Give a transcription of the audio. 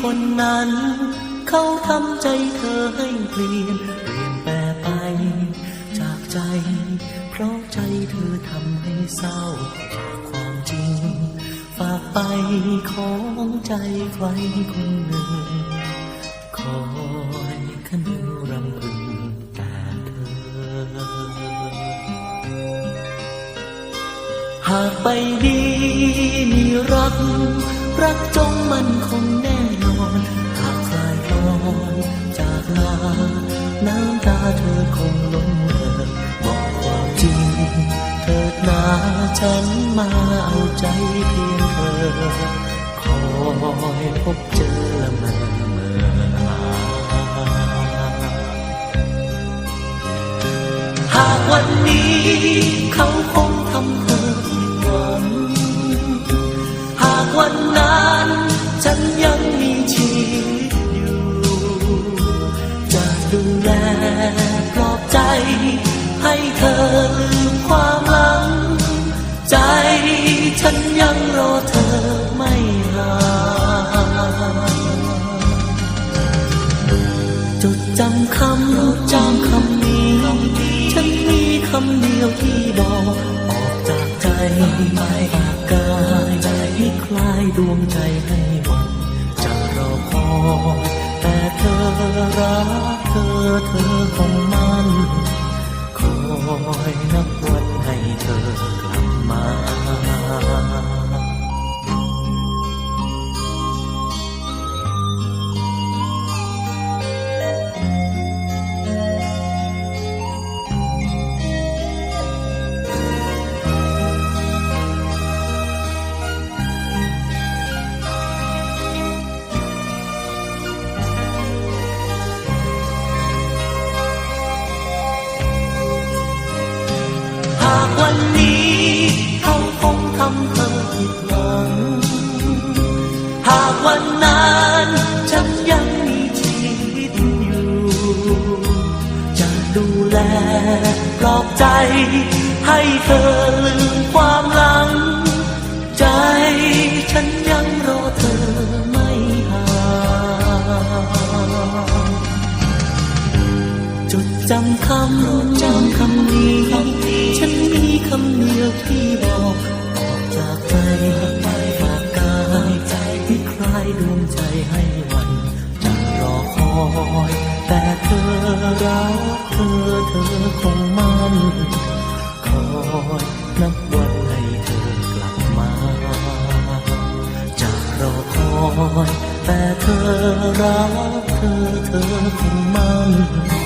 คนนั้น เขาทำใจเธอให้เปลี่ยน เปลี่ยนแปลไป จากใจ เพราะใจเธอทำให้เศร้าจากความจริง ฝากไปของใจใครคนหนึ่ง คอยขนึงรำพึงแต่เธอ หากไปดีมีรัก รักจงมันคงแน่นอนหากคลายคลอนจากลา น้ำตาเธอคงล้นเอ่อบอกความจริงเถิดนาฉันมาเอาใจเพียงเธอ คอยพบเจอละเมอเมื่อหาหากวันนี้เขาคง ให้เธอลืมความหลัง ใจฉันยังรอเธอไม่ห่างจดจำคำจำคำนี้ ฉันมีคำเดียวที่บอกออกจากใจไปากกายใจให้คลายดวงใจให้หวันจะรอคอยแต่เธอรักเธอเธอคงมัน วันนี้เขาคงทำเธอผิดหวัง หากวันนั้นฉันยังมีชีวิตอยู่ จะดูแลปลอบใจ ให้เธอลืมความหลังใจ ดจำคำจำคำนี้ ฉันมีคำเดียวที่บอกออกจากใจฝากกายใจให้คลายดวงใจให้หวันจะรอคอย แต่เธอรักเธอเธอคงมั่นคอยนับวันให้เธอกลับมาจะรอคอย แต่เธอรักเธอเธอคงมันคอยนับ